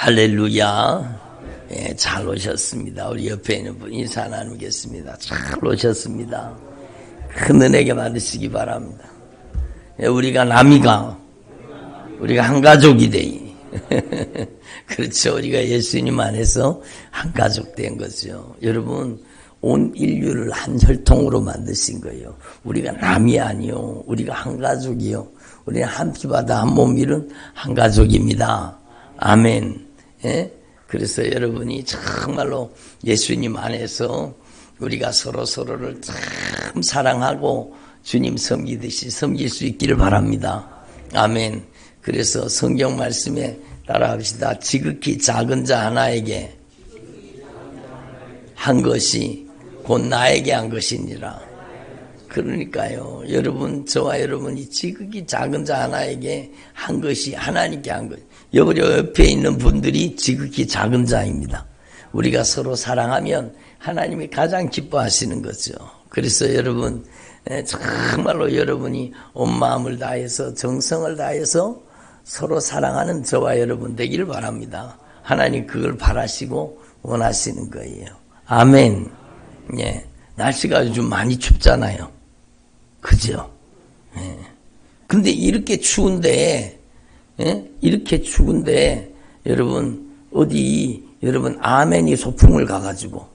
할렐루야. 예, 잘 오셨습니다. 우리 옆에 있는 분 인사 나누겠습니다. 잘 오셨습니다. 큰 은혜게 받으시기 바랍니다. 예, 우리가 남이가, 우리가 한 가족이 돼. 그렇죠. 우리가 예수님 안에서 한 가족 된 거죠. 여러분, 온 인류를 한 혈통으로 만드신 거예요. 우리가 남이 아니요. 우리가 한 가족이요. 우리는 한 피바다 한 몸이는 한 가족입니다. 아멘. 예? 그래서 여러분이 정말로 예수님 안에서 우리가 서로 서로를 참 사랑하고 주님 섬기듯이 섬길 수 있기를 바랍니다. 아멘. 그래서 성경 말씀에 따라합시다. 지극히 작은 자 하나에게 한 것이 곧 나에게 한 것이니라. 그러니까요. 여러분, 저와 여러분이 지극히 작은 자 하나에게 한 것이 하나님께 한 것. 여러분 옆에 있는 분들이 지극히 작은 자입니다. 우리가 서로 사랑하면 하나님이 가장 기뻐하시는 거죠. 그래서 여러분, 정말로 여러분이 온 마음을 다해서 정성을 다해서 서로 사랑하는 저와 여러분 되기를 바랍니다. 하나님 그걸 바라시고 원하시는 거예요. 아멘. 예. 날씨가 요즘 많이 춥잖아요. 그죠? 예. 근데 이렇게 추운데, 예? 이렇게 추운데, 여러분, 어디, 여러분, 아멘이 소풍을 가가지고,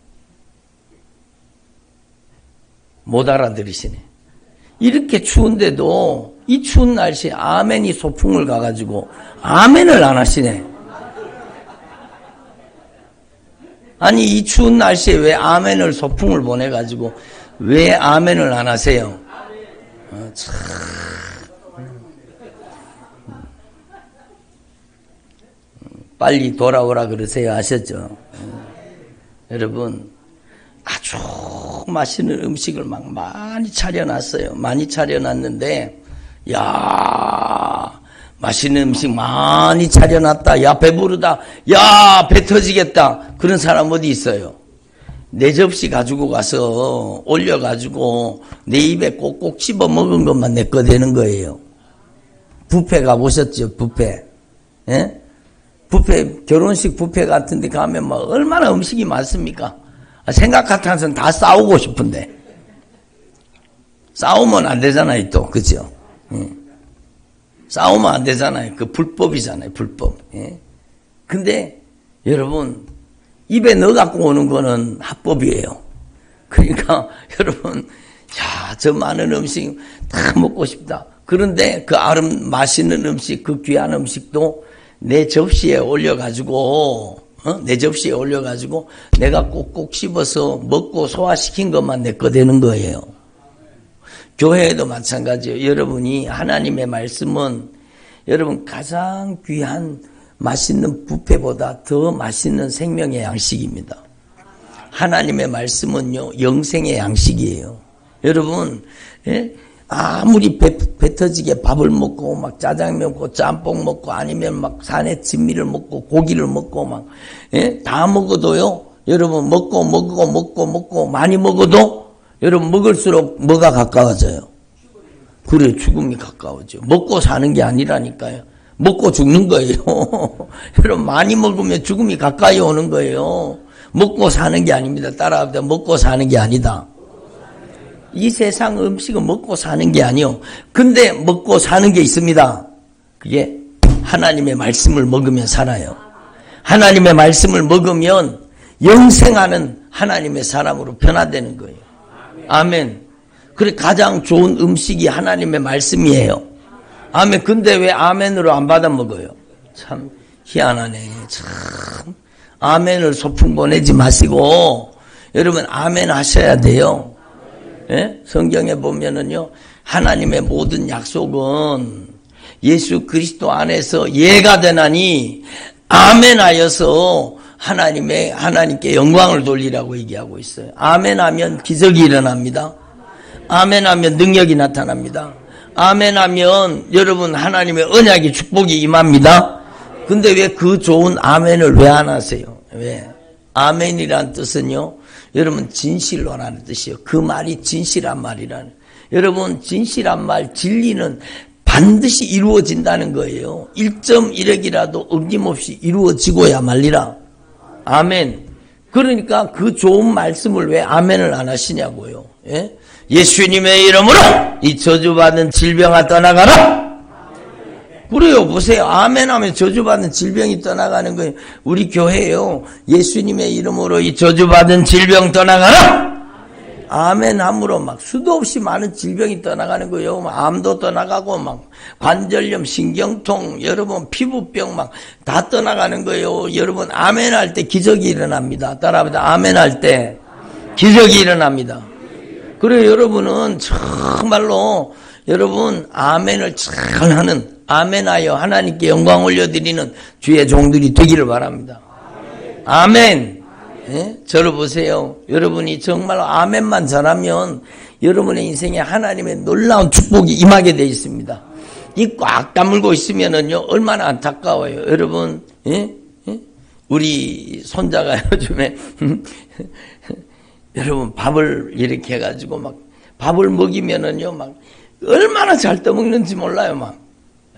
못 알아들으시네. 이렇게 추운데도, 이 추운 날씨에 아멘이 소풍을 가가지고, 아멘을 안 하시네. 아니, 이 추운 날씨에 왜 아멘을 소풍을 보내가지고, 왜 아멘을 안 하세요? 어, 참. 빨리 돌아오라 그러세요. 아셨죠? 어. 여러분, 아주 맛있는 음식을 막 많이 차려놨어요. 많이 차려놨는데, 야 맛있는 음식 많이 차려놨다. 야, 배부르다. 야, 배 터지겠다. 그런 사람 어디 있어요? 내 접시 가지고 가서 올려가지고 내 입에 꼭꼭 씹어 먹은 것만 내 거 되는 거예요. 부페 가보셨죠? 부페. 예? 부페, 결혼식 부페 같은 데 가면 막 얼마나 음식이 많습니까? 아, 생각 같아서는 다 싸우고 싶은데. 싸우면 안 되잖아요, 또. 그죠? 예. 싸우면 안 되잖아요. 그 불법이잖아요, 불법. 예? 근데 여러분, 입에 넣어 갖고 오는 거는 합법이에요. 그러니까 여러분, 야, 저 많은 음식 다 먹고 싶다. 그런데 그 아름 맛있는 음식, 그 귀한 음식도 내 접시에 올려가지고, 어? 내 접시에 올려가지고 내가 꼭꼭 씹어서 먹고 소화시킨 것만 내 거 되는 거예요. 교회에도 마찬가지예요. 여러분이 하나님의 말씀은 여러분 가장 귀한 맛있는 부패보다 더 맛있는 생명의 양식입니다. 하나님의 말씀은요, 영생의 양식이에요. 여러분, 예? 아무리 배, 배 터지게 밥을 먹고, 막 짜장면 먹고, 짬뽕 먹고, 아니면 막 산에 진미를 먹고, 고기를 먹고, 막, 예? 다 먹어도요, 여러분, 먹고, 먹고, 먹고, 먹고, 많이 먹어도, 여러분, 먹을수록 뭐가 가까워져요? 그래, 죽음이 가까워져. 먹고 사는 게 아니라니까요. 먹고 죽는 거예요. 여러분 많이 먹으면 죽음이 가까이 오는 거예요. 먹고 사는 게 아닙니다. 따라합니다. 먹고 사는 게 아니다. 이 세상 음식은 먹고 사는 게 아니요. 근데 먹고 사는 게 있습니다. 그게 하나님의 말씀을 먹으면 살아요. 하나님의 말씀을 먹으면 영생하는 하나님의 사람으로 변화되는 거예요. 아멘. 그래 가장 좋은 음식이 하나님의 말씀이에요. 아멘. 근데 왜 아멘으로 안 받아 먹어요? 참 희한하네. 참 아멘을 소풍 보내지 마시고 여러분 아멘 하셔야 돼요. 예? 성경에 보면은요 하나님의 모든 약속은 예수 그리스도 안에서 예가 되나니 아멘하여서 하나님의 하나님께 영광을 돌리라고 얘기하고 있어요. 아멘하면 기적이 일어납니다. 아멘하면 능력이 나타납니다. 아멘 하면 여러분 하나님의 언약의 축복이 임합니다. 근데 왜 그 좋은 아멘을 왜 안 하세요? 왜? 아멘이란 뜻은요. 여러분 진실로라는 뜻이요. 그 말이 진실한 말이라는. 여러분 진실한 말 진리는 반드시 이루어진다는 거예요. 1.1억이라도 어김없이 이루어지고야 말리라. 아멘. 그러니까 그 좋은 말씀을 왜 아멘을 안 하시냐고요. 예? 예수님의 이름으로 이 저주받은 질병아 떠나가라. 그래요. 보세요. 아멘 하면 저주받은 질병이 떠나가는 거예요. 우리 교회요. 예수님의 이름으로 이 저주받은 질병 떠나가라. 아멘 함으로 막 수도 없이 많은 질병이 떠나가는 거예요. 막 암도 떠나가고 막 관절염, 신경통, 여러분 피부병 막 다 떠나가는 거예요. 여러분 아멘 할 때 기적이 일어납니다. 따라합니다. 아멘 할 때 기적이 일어납니다. 그래 여러분은 정말로 여러분 아멘을 잘 하는 아멘하여 하나님께 영광 올려드리는 주의 종들이 되기를 바랍니다. 아멘. 예? 저를 보세요. 여러분이 정말 아멘만 잘하면 여러분의 인생에 하나님의 놀라운 축복이 임하게 되어 있습니다. 이 꽉 다물고 있으면은요, 얼마나 안타까워요. 여러분, 예? 예? 우리 손자가 요즘에, 여러분 밥을 이렇게 해가지고 막, 밥을 먹이면은요, 막, 얼마나 잘 떠먹는지 몰라요, 막.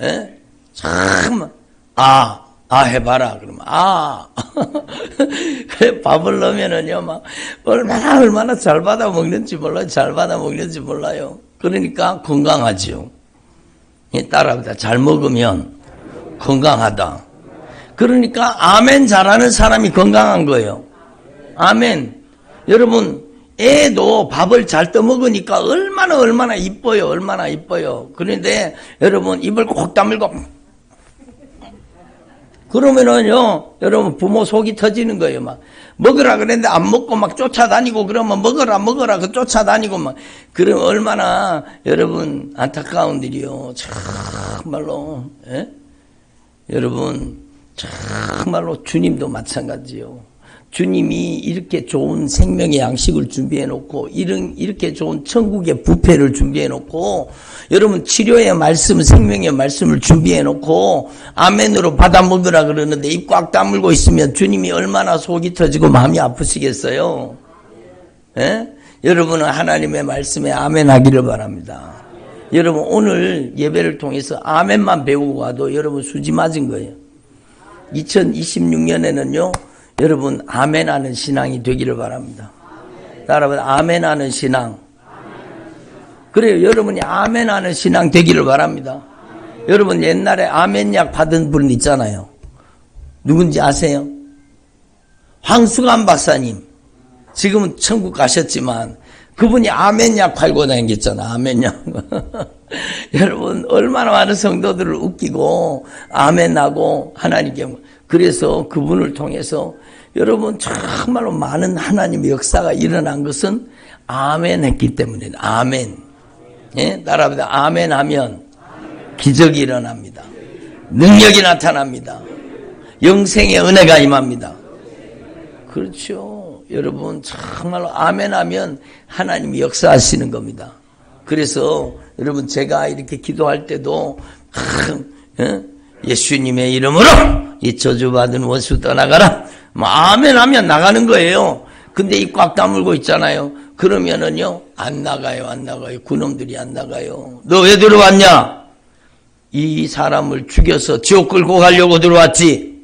예? 참, 아, 아, 해봐라. 그러면, 아. 밥을 넣으면은요, 막, 얼마나, 얼마나 잘 받아 먹는지 몰라요. 잘 받아 먹는지 몰라요. 그러니까 건강하지요. 예, 따라합니다. 잘 먹으면 건강하다. 그러니까, 아멘 잘하는 사람이 건강한 거예요. 아멘. 여러분, 애도 밥을 잘 떠먹으니까 얼마나 얼마나 이뻐요. 얼마나 이뻐요. 그런데 여러분 입을 꼭 다물고 그러면은요, 여러분 부모 속이 터지는 거예요. 막 먹으라 그랬는데 안 먹고 막 쫓아다니고 그러면 먹어라 먹어라 그 쫓아다니고 막 그러면 얼마나 여러분 안타까운 일이요. 정말로 예? 여러분 정말로 주님도 마찬가지요. 주님이 이렇게 좋은 생명의 양식을 준비해 놓고 이런 이렇게 좋은 천국의 부패를 준비해 놓고 여러분 치료의 말씀 생명의 말씀을 준비해 놓고 아멘으로 받아 먹으라 그러는데 입 꽉 다물고 있으면 주님이 얼마나 속이 터지고 마음이 아프시겠어요? 예? 여러분은 하나님의 말씀에 아멘 하기를 바랍니다. 여러분 오늘 예배를 통해서 아멘만 배우고 와도 여러분 수지 맞은 거예요. 2026년에는요. 여러분 아멘하는 신앙이 되기를 바랍니다. 여러분 아멘하는 신앙. 그래요. 여러분이 아멘하는 신앙 되기를 바랍니다. 여러분 옛날에 아멘약 받은 분 있잖아요. 누군지 아세요? 황수관 박사님. 지금은 천국 가셨지만 그분이 아멘약 팔고 다녔잖아. 아멘약. 여러분 얼마나 많은 성도들을 웃기고 아멘하고 하나님께 그래서 그분을 통해서 여러분 정말로 많은 하나님의 역사가 일어난 것은 아멘 했기 때문에 아멘. 예? 따라합니다. 아멘 하면 기적이 일어납니다. 능력이 나타납니다. 영생의 은혜가 임합니다. 그렇죠. 여러분 정말로 아멘 하면 하나님이 역사하시는 겁니다. 그래서 여러분 제가 이렇게 기도할 때도 예? 예수님의 이름으로 이 저주받은 원수 떠나가라. 뭐 아멘 하면 나가는 거예요. 근데 이꽉 다물고 있잖아요. 그러면은요, 안 나가요, 안 나가요. 그놈들이 안 나가요. 너 왜 들어왔냐? 이 사람을 죽여서 지옥 끌고 가려고 들어왔지.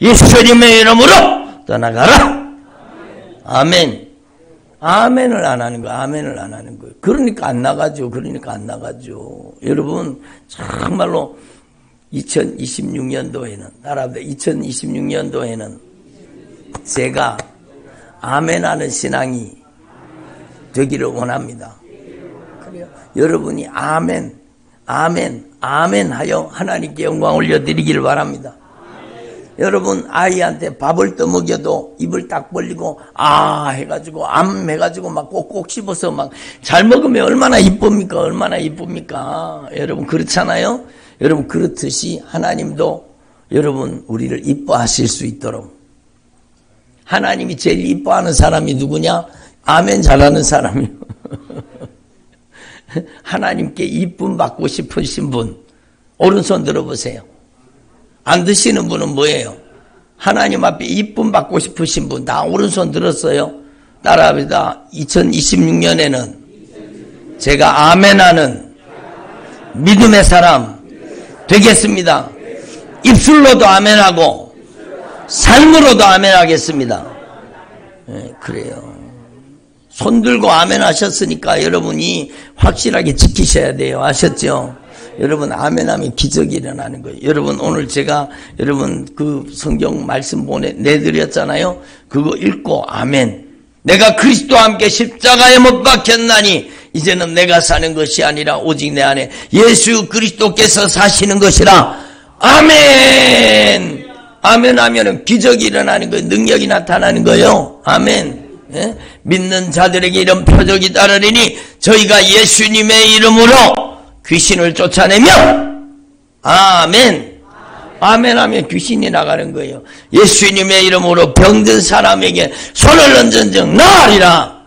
예수님의 이름으로 떠나가라. 아멘. 아멘을 안 하는 거예요. 아멘을 안 하는 거예요. 그러니까 안 나가죠. 그러니까 안 나가죠. 여러분, 정말로 2026년도에는, 나라합니다. 2026년도에는 제가 아멘 하는 신앙이 되기를 원합니다. 그래요. 여러분이 아멘, 아멘, 아멘 하여 하나님께 영광 올려드리기를 바랍니다. 여러분 아이한테 밥을 떠먹여도 입을 딱 벌리고 아 해가지고 암 해가지고 막 꼭꼭 씹어서 막 잘 먹으면 얼마나 이쁩니까 얼마나 이쁩니까 여러분 그렇잖아요 여러분 그렇듯이 하나님도 여러분 우리를 이뻐하실 수 있도록 하나님이 제일 이뻐하는 사람이 누구냐? 아멘 잘하는 사람이요. 하나님께 이쁨 받고 싶으신 분 오른손 들어보세요. 안 드시는 분은 뭐예요? 하나님 앞에 이쁨 받고 싶으신 분 다 오른손 들었어요. 따라합니다. 2026년에는 제가 아멘하는 믿음의 사람 되겠습니다. 입술로도 아멘하고 삶으로도 아멘하겠습니다. 예, 그래요. 손 들고 아멘 하셨으니까 여러분이 확실하게 지키셔야 돼요. 아셨죠? 여러분 아멘하면 기적이 일어나는 거예요. 여러분 오늘 제가 여러분 그 성경 말씀 보내 내드렸잖아요. 그거 읽고 아멘. 내가 그리스도와 함께 십자가에 못 박혔나니 이제는 내가 사는 것이 아니라 오직 내 안에 예수 그리스도께서 사시는 것이라. 아멘. 아멘 하면은 기적이 일어나는 거예요. 능력이 나타나는 거예요. 아멘. 예? 믿는 자들에게 이런 표적이 따르리니 저희가 예수님의 이름으로 귀신을 쫓아내면 아멘. 아멘 하면 귀신이 나가는 거예요. 예수님의 이름으로 병든 사람에게 손을 얹은 즉 나으리라.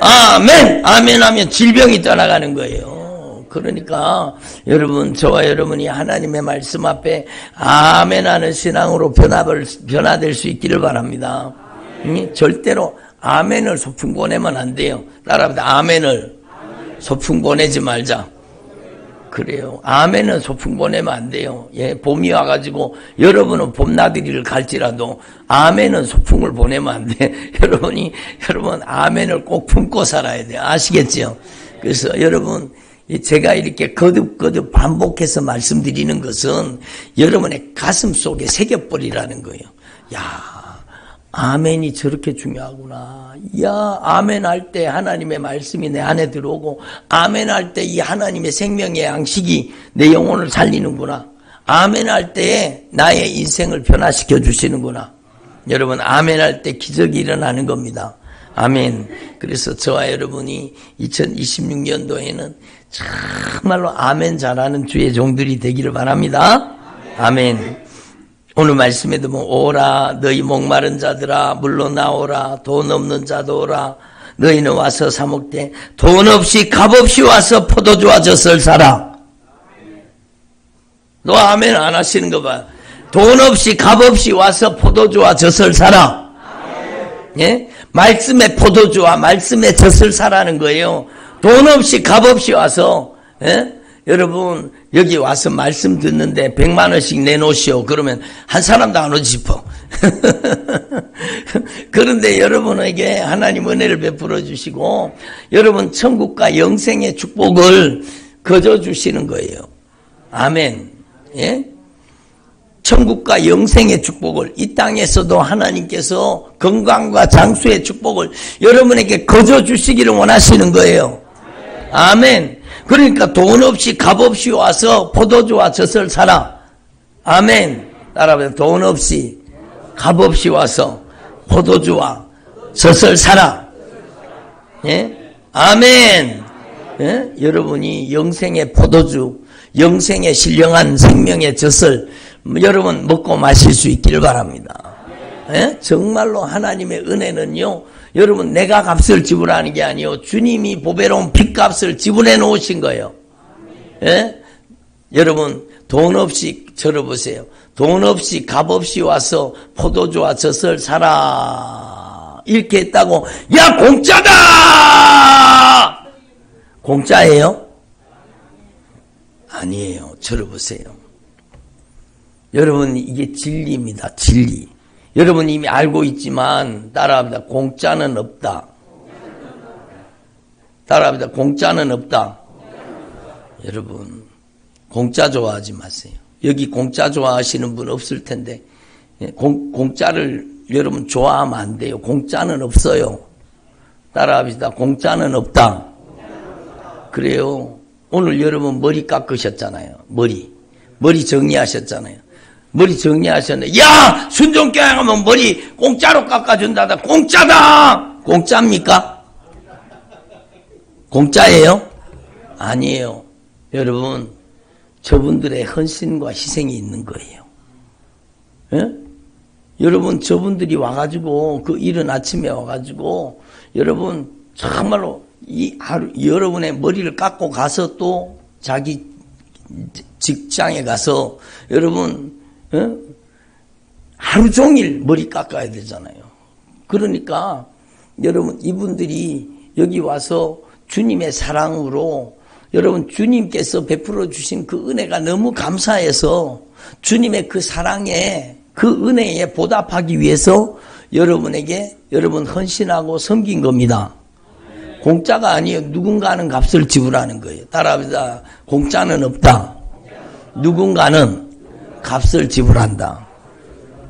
아멘. 아멘 하면 질병이 떠나가는 거예요. 그러니까 여러분 저와 여러분이 하나님의 말씀 앞에 아멘 하는 신앙으로 변화를, 변화될 수 있기를 바랍니다. 응? 절대로 아멘을 소풍 보내면 안 돼요. 따라합니다. 아멘을 소풍 보내지 말자. 그래요. 아멘은 소풍 보내면 안 돼요. 예, 봄이 와가지고 여러분은 봄나들이를 갈지라도 아멘은 소풍을 보내면 안 돼. 여러분이 여러분 아멘을 꼭 품고 살아야 돼요. 아시겠죠? 그래서 여러분 제가 이렇게 거듭거듭 반복해서 말씀드리는 것은 여러분의 가슴 속에 새겨버리라는 거예요. 야, 아멘이 저렇게 중요하구나. 야, 아멘 할 때 하나님의 말씀이 내 안에 들어오고, 아멘 할 때 이 하나님의 생명의 양식이 내 영혼을 살리는구나. 아멘 할 때에 나의 인생을 변화시켜 주시는구나. 여러분, 아멘 할 때 기적이 일어나는 겁니다. 아멘. 그래서 저와 여러분이 2026년도에는 정말로 아멘 잘하는 주의 종들이 되기를 바랍니다. 아멘. 오늘 말씀에도 뭐 오라 너희 목마른 자들아 물로 나오라 돈 없는 자도 오라 너희는 와서 사 먹되 돈 없이 값 없이 와서 포도주와 젖을 사라 너 아멘 안 하시는 거 봐. 돈 없이 값 없이 와서 포도주와 젖을 사라 예? 말씀의 포도주와 말씀의 젖을 사라는 거예요 돈 없이 값 없이 와서 예? 여러분 여기 와서 말씀 듣는데 100만 원씩 내놓으시오. 그러면 한 사람도 안 오지 싶어. 그런데 여러분에게 하나님 은혜를 베풀어 주시고 여러분 천국과 영생의 축복을 거저 주시는 거예요. 아멘. 예? 천국과 영생의 축복을 이 땅에서도 하나님께서 건강과 장수의 축복을 여러분에게 거저 주시기를 원하시는 거예요. 아멘. 그러니까 돈 없이 값 없이 와서 포도주와 젖을 사라. 아멘. 따라하면 돈 없이 값 없이 와서 포도주와 젖을 사라. 예? 아멘. 예? 여러분이 영생의 포도주, 영생의 신령한 생명의 젖을 여러분 먹고 마실 수 있기를 바랍니다. 예? 정말로 하나님의 은혜는요. 여러분 내가 값을 지불하는 게 아니요 주님이 보배로운 빚값을 지불해 놓으신 거예요. 예? 여러분 돈 없이 들어보세요. 돈 없이 값 없이 와서 포도주와 젖을 사라 이렇게 했다고 야 공짜다 공짜예요? 아니에요. 들어보세요. 여러분 이게 진리입니다. 진리. 여러분 이미 알고 있지만 따라합니다. 공짜는 없다. 따라합니다. 공짜는 없다. 여러분 공짜 좋아하지 마세요. 여기 공짜 좋아하시는 분 없을 텐데 예, 공, 공짜를 여러분 좋아하면 안 돼요. 공짜는 없어요. 따라합시다. 공짜는 없다. 그래요. 오늘 여러분 머리 깎으셨잖아요. 머리. 머리 정리하셨잖아요. 머리 정리하셨네. 야! 순종교회 하면 머리 공짜로 깎아준다다. 공짜다! 공짜입니까? 공짜예요? 아니에요. 여러분, 저분들의 헌신과 희생이 있는 거예요. 예? 여러분, 저분들이 와가지고, 그 이른 아침에 와가지고, 여러분, 정말로 이 하루, 여러분의 머리를 깎고 가서 또 자기 직장에 가서, 여러분, 어? 하루 종일 머리 깎아야 되잖아요. 그러니까 여러분 이분들이 여기 와서 주님의 사랑으로 여러분 주님께서 베풀어 주신 그 은혜가 너무 감사해서 주님의 그 사랑에 그 은혜에 보답하기 위해서 여러분에게 여러분 헌신하고 섬긴 겁니다. 공짜가 아니에요. 누군가는 값을 지불하는 거예요. 따라합니다. 공짜는 없다. 누군가는 값을 지불한다.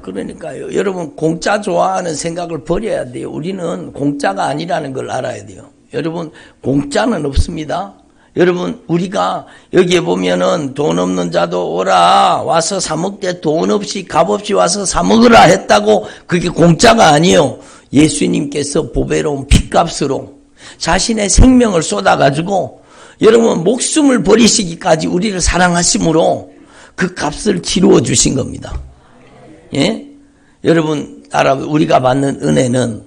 그러니까요. 여러분 공짜 좋아하는 생각을 버려야 돼요. 우리는 공짜가 아니라는 걸 알아야 돼요. 여러분 공짜는 없습니다. 여러분 우리가 여기에 보면은 돈 없는 자도 오라 와서 사 먹되 돈 없이 값 없이 와서 사 먹으라 했다고 그게 공짜가 아니에요. 예수님께서 보배로운 피값으로 자신의 생명을 쏟아가지고 여러분 목숨을 버리시기까지 우리를 사랑하심으로 그 값을 치루어 주신 겁니다. 예? 여러분 따라 우리가 받는 은혜는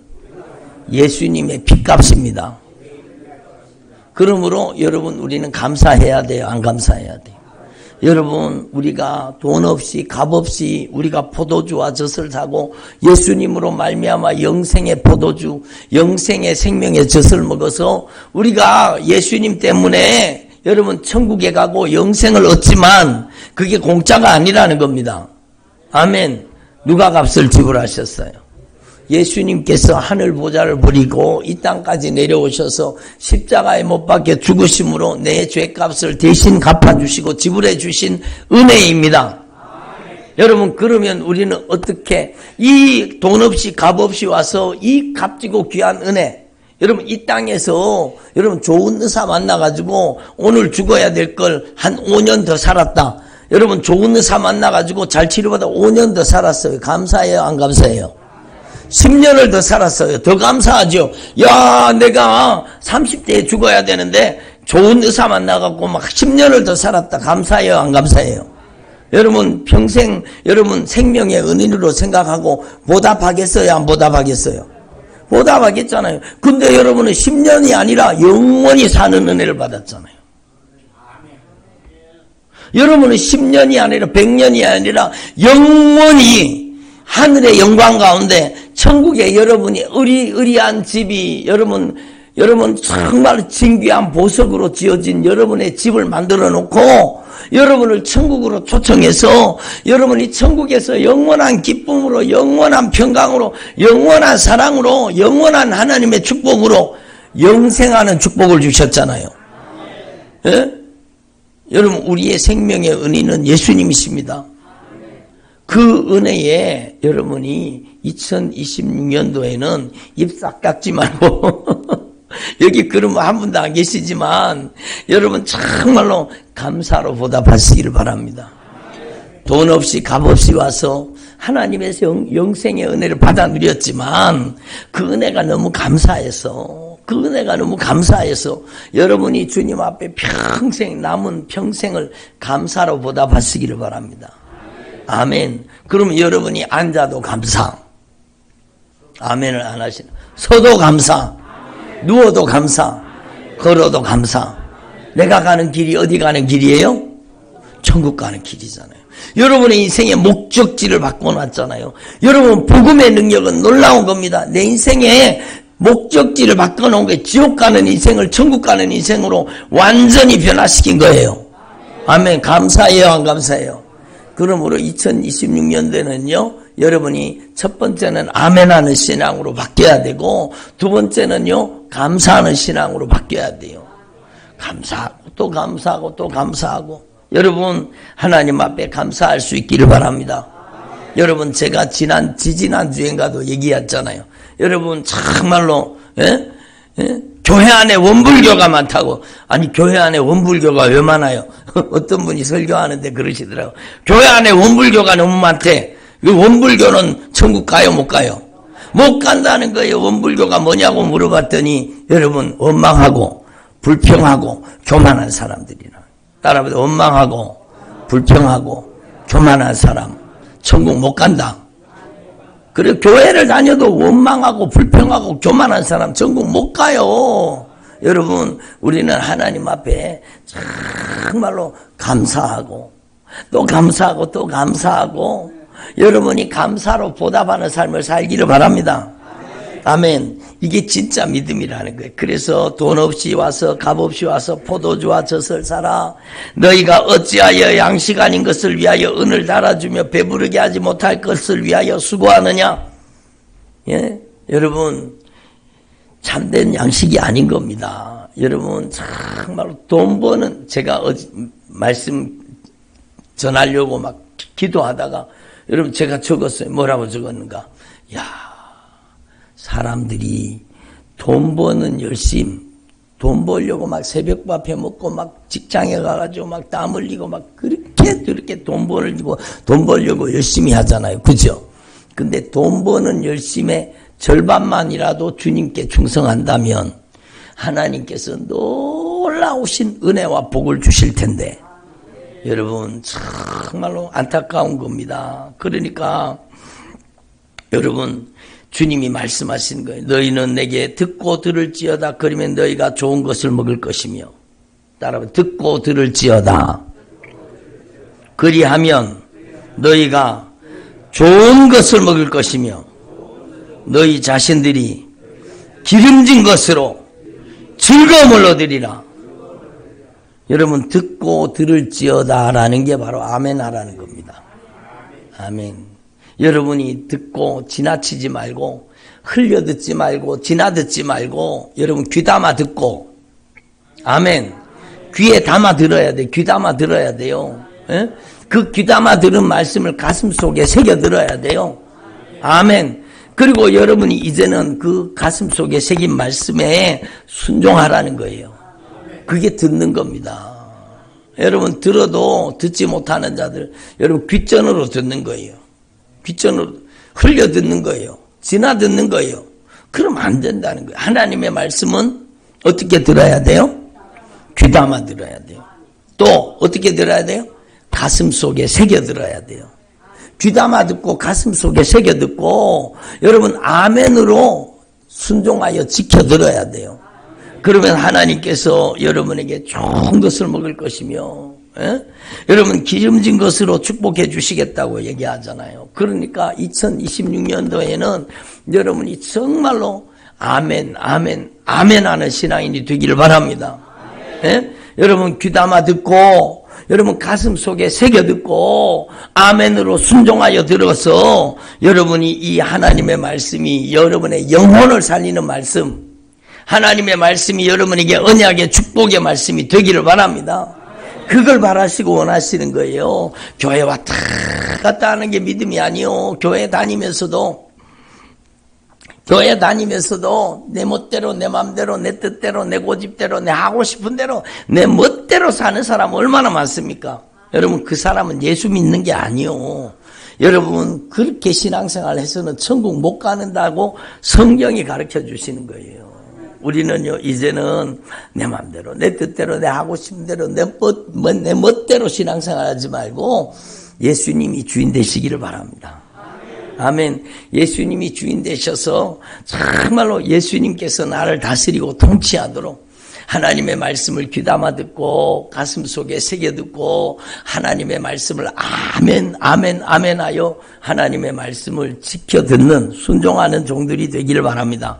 예수님의 피값입니다. 그러므로 여러분 우리는 감사해야 돼요. 안 감사해야 돼요. 여러분 우리가 돈 없이 값 없이 우리가 포도주와 젖을 사고 예수님으로 말미암아 영생의 포도주, 영생의 생명의 젖을 먹어서 우리가 예수님 때문에 여러분 천국에 가고 영생을 얻지만 그게 공짜가 아니라는 겁니다. 아멘. 누가 값을 지불하셨어요? 예수님께서 하늘 보좌를 버리고 이 땅까지 내려오셔서 십자가에 못 박혀 죽으심으로 내 죄값을 대신 갚아주시고 지불해 주신 은혜입니다. 여러분 그러면 우리는 어떻게 이 돈 없이 값 없이 와서 이 값지고 귀한 은혜 여러분 이 땅에서 여러분 좋은 의사 만나가지고 오늘 죽어야 될 걸 한 5년 더 살았다. 여러분 좋은 의사 만나가지고 잘 치료받아 5년 더 살았어요. 감사해요 안 감사해요? 10년을 더 살았어요. 더 감사하죠. 야, 내가 30대에 죽어야 되는데 좋은 의사 만나갖고 막 10년을 더 살았다. 감사해요? 안 감사해요? 여러분, 평생, 여러분 생명의 은인으로 생각하고 보답하겠어요? 안 보답하겠어요? 보답하겠잖아요. 근데 여러분은 10년이 아니라 영원히 사는 은혜를 받았잖아요. 여러분은 10년이 아니라 100년이 아니라 영원히 하늘의 영광 가운데 천국에 여러분이 의리 의리한 집이 여러분 여러분 정말 진귀한 보석으로 지어진 여러분의 집을 만들어 놓고 여러분을 천국으로 초청해서 여러분이 천국에서 영원한 기쁨으로 영원한 평강으로 영원한 사랑으로 영원한 하나님의 축복으로 영생하는 축복을 주셨잖아요. 예? 여러분 우리의 생명의 은인은 예수님이십니다. 그 은혜에 여러분이 2026년도에는 입싹 깎지 말고 여기 그러면 한 분도 안 계시지만 여러분 정말로 감사로 보답하시기를 바랍니다. 돈 없이 값 없이 와서 하나님에서 영, 생의 은혜를 받아 누렸지만 그 은혜가 너무 감사해서 그 은혜가 너무 감사해서 여러분이 주님 앞에 평생 남은 평생을 감사로 보답하시기를 바랍니다. 아멘. 그러면 여러분이 앉아도 감사. 아멘을 안 하시는. 서도 감사. 누워도 감사. 걸어도 감사. 내가 가는 길이 어디 가는 길이에요? 천국 가는 길이잖아요. 여러분의 인생의 목적지를 바꿔놨잖아요. 여러분, 복음의 능력은 놀라운 겁니다. 내 인생의 목적지를 바꿔놓은 게 지옥 가는 인생을 천국 가는 인생으로 완전히 변화시킨 거예요. 아멘. 감사해요, 안 감사해요? 그러므로 2026년도에는요, 여러분이 첫 번째는 아멘하는 신앙으로 바뀌어야 되고, 두 번째는요, 감사하는 신앙으로 바뀌어야 돼요. 감사하고, 또 감사하고, 또 감사하고. 여러분, 하나님 앞에 감사할 수 있기를 바랍니다. 여러분, 제가 지난, 지지난 주행가도 얘기했잖아요. 여러분, 정말로, 예? 예? 교회 안에 원불교가 많다고. 아니, 교회 안에 원불교가 왜 많아요? 어떤 분이 설교하는데 그러시더라고. 교회 안에 원불교가 너무 많대. 그 원불교는 천국 가요, 못 가요? 못 간다는 거예요. 원불교가 뭐냐고 물어봤더니 여러분, 원망하고, 불평하고, 교만한 사람들이나. 따라보다 원망하고, 불평하고, 교만한 사람. 천국 못 간다. 그리고 교회를 다녀도 원망하고 불평하고 교만한 사람 전국 못 가요. 여러분, 우리는 하나님 앞에 정말로 감사하고, 또 감사하고, 또 감사하고, 여러분이 감사로 보답하는 삶을 살기를 바랍니다. 아멘. 이게 진짜 믿음이라는 거예요. 그래서 돈 없이 와서 값 없이 와서 포도주와 젖을 사라. 너희가 어찌하여 양식 아닌 것을 위하여 은을 달아주며 배부르게 하지 못할 것을 위하여 수고하느냐? 예? 여러분 참된 양식이 아닌 겁니다. 여러분 정말로 돈 버는 제가 어제 말씀 전하려고 막 기도하다가 여러분 제가 적었어요. 뭐라고 적었는가? 야 사람들이 돈 버는 열심, 돈 벌려고 막 새벽밥 해 먹고 막 직장에 가가지고 막 땀 흘리고 막 그렇게 그렇게 돈 벌려고 돈 벌려고 열심히 하잖아요. 그죠? 근데 돈 버는 열심의 절반만이라도 주님께 충성한다면 하나님께서 놀라우신 은혜와 복을 주실 텐데 여러분 정말로 안타까운 겁니다. 그러니까 여러분 주님이 말씀하신 거예요. 너희는 내게 듣고 들을지어다. 그러면 너희가 좋은 것을 먹을 것이며 따라서 듣고 들을지어다. 그리하면 너희가 좋은 것을 먹을 것이며 너희 자신들이 기름진 것으로 즐거움을 얻으리라. 여러분 듣고 들을지어다라는 게 바로 아멘하라는 겁니다. 아멘. 여러분이 듣고 지나치지 말고 흘려 듣지 말고 지나 듣지 말고 여러분 귀담아 듣고 아멘. 귀에 담아 들어야 돼. 귀담아 들어야 돼요. 예? 그 귀담아 들은 말씀을 가슴 속에 새겨 들어야 돼요. 아멘. 그리고 여러분이 이제는 그 가슴 속에 새긴 말씀에 순종하라는 거예요. 그게 듣는 겁니다. 여러분 들어도 듣지 못하는 자들 여러분 귓전으로 듣는 거예요. 귓전으로 흘려 듣는 거예요. 지나 듣는 거예요. 그러면 안 된다는 거예요. 하나님의 말씀은 어떻게 들어야 돼요? 귀담아 들어야 돼요. 또 어떻게 들어야 돼요? 가슴 속에 새겨 들어야 돼요. 귀담아 듣고 가슴 속에 새겨 듣고 여러분 아멘으로 순종하여 지켜 들어야 돼요. 그러면 하나님께서 여러분에게 좋은 것을 먹을 것이며 예? 여러분 기름진 것으로 축복해 주시겠다고 얘기하잖아요. 그러니까 2026년도에는 여러분이 정말로 아멘, 아멘, 아멘 하는 신앙인이 되기를 바랍니다. 예? 여러분 귀담아 듣고 여러분 가슴 속에 새겨 듣고 아멘으로 순종하여 들어서 여러분이 이 하나님의 말씀이 여러분의 영혼을 살리는 말씀 하나님의 말씀이 여러분에게 언약의 축복의 말씀이 되기를 바랍니다. 그걸 바라시고 원하시는 거예요. 교회 왔다 갔다 하는 게 믿음이 아니요. 교회 다니면서도 교회 다니면서도 내 멋대로 내 맘대로 내 뜻대로 내 고집대로 내 하고 싶은 대로 내 멋대로 사는 사람 얼마나 많습니까? 여러분 그 사람은 예수 믿는 게 아니요. 여러분 그렇게 신앙생활 해서는 천국 못 가는다고 성경이 가르쳐 주시는 거예요. 우리는요 이제는 내 맘대로 내 뜻대로 내 하고 싶은 대로 내, 멋, 내 멋대로 신앙생활하지 말고 예수님이 주인 되시기를 바랍니다. 아멘. 예수님이 주인 되셔서 정말로 예수님께서 나를 다스리고 통치하도록 하나님의 말씀을 귀담아 듣고 가슴 속에 새겨 듣고 하나님의 말씀을 아멘 아멘 아멘 하여 하나님의 말씀을 지켜 듣는 순종하는 종들이 되기를 바랍니다.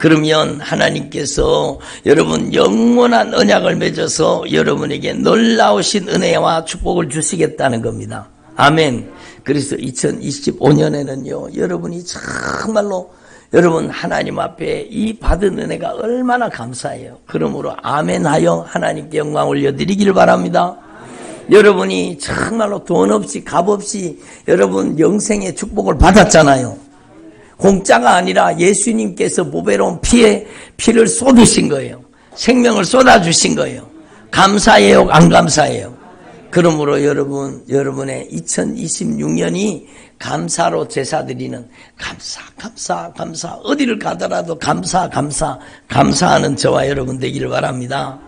그러면 하나님께서 여러분 영원한 언약을 맺어서 여러분에게 놀라우신 은혜와 축복을 주시겠다는 겁니다. 아멘. 그래서 2025년에는요, 여러분이 정말로 여러분 하나님 앞에 이 받은 은혜가 얼마나 감사해요. 그러므로 아멘하여 하나님께 영광 올려드리기를 바랍니다. 여러분이 정말로 돈 없이 값 없이 여러분 영생의 축복을 받았잖아요. 공짜가 아니라 예수님께서 보배로운 피에 피를 쏟으신 거예요. 생명을 쏟아주신 거예요. 감사해요, 안 감사해요? 그러므로 여러분, 여러분의 2026년이 감사로 제사 드리는 감사, 감사, 감사. 어디를 가더라도 감사, 감사, 감사하는 저와 여러분 되기를 바랍니다.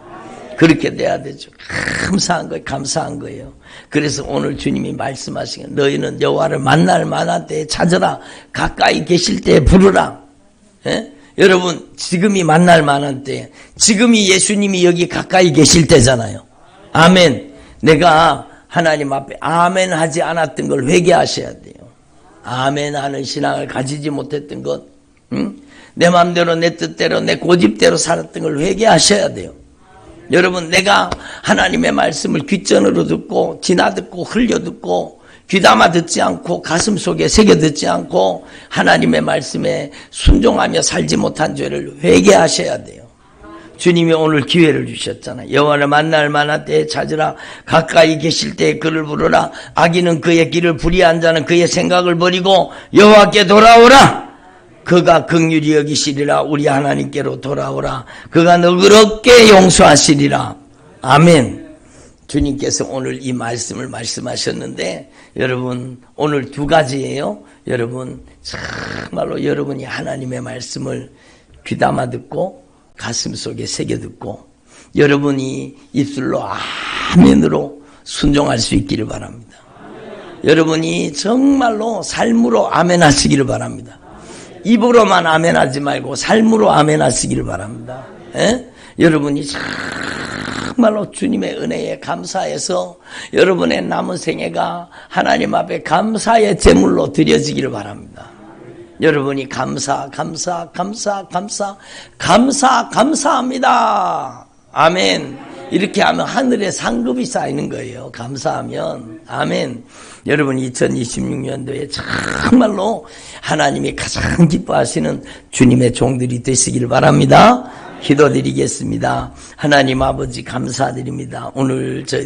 그렇게 돼야 되죠. 감사한 거예요. 감사한 거예요. 그래서 오늘 주님이 말씀하신 너희는 여호와를 만날 만한 때에 찾으라. 가까이 계실 때에 부르라. 예? 여러분 지금이 만날 만한 때, 지금이 예수님이 여기 가까이 계실 때잖아요. 아멘. 내가 하나님 앞에 아멘 하지 않았던 걸 회개하셔야 돼요. 아멘 하는 신앙을 가지지 못했던 것, 응? 내 마음대로 내 뜻대로 내 고집대로 살았던 걸 회개하셔야 돼요. 여러분 내가 하나님의 말씀을 귓전으로 듣고 지나 듣고 흘려 듣고 귀담아 듣지 않고 가슴 속에 새겨 듣지 않고 하나님의 말씀에 순종하며 살지 못한 죄를 회개하셔야 돼요. 주님이 오늘 기회를 주셨잖아요. 여호와를 만날 만한 때에 찾으라. 가까이 계실 때에 그를 부르라. 악인은 그의 길을 불의한 자는 그의 생각을 버리고 여호와께 돌아오라. 그가 극률이 여기시리라. 우리 하나님께로 돌아오라. 그가 너그럽게 용서하시리라. 아멘. 주님께서 오늘 이 말씀을 말씀하셨는데 여러분 오늘 두 가지예요. 여러분 정말로 여러분이 하나님의 말씀을 귀담아 듣고 가슴 속에 새겨 듣고 여러분이 입술로 아멘으로 순종할 수 있기를 바랍니다. 여러분이 정말로 삶으로 아멘 하시기를 바랍니다. 입으로만 아멘 하지 말고 삶으로 아멘 하시기를 바랍니다. 예? 여러분이 정말로 주님의 은혜에 감사해서 여러분의 남은 생애가 하나님 앞에 감사의 제물로 드려지기를 바랍니다. 여러분이 감사, 감사, 감사, 감사, 감사, 감사합니다. 아멘. 이렇게 하면 하늘에 상급이 쌓이는 거예요. 감사하면. 아멘. 여러분 2026년도에 정말로 하나님이 가장 기뻐하시는 주님의 종들이 되시길 바랍니다. 기도드리겠습니다. 하나님 아버지 감사드립니다. 오늘 저희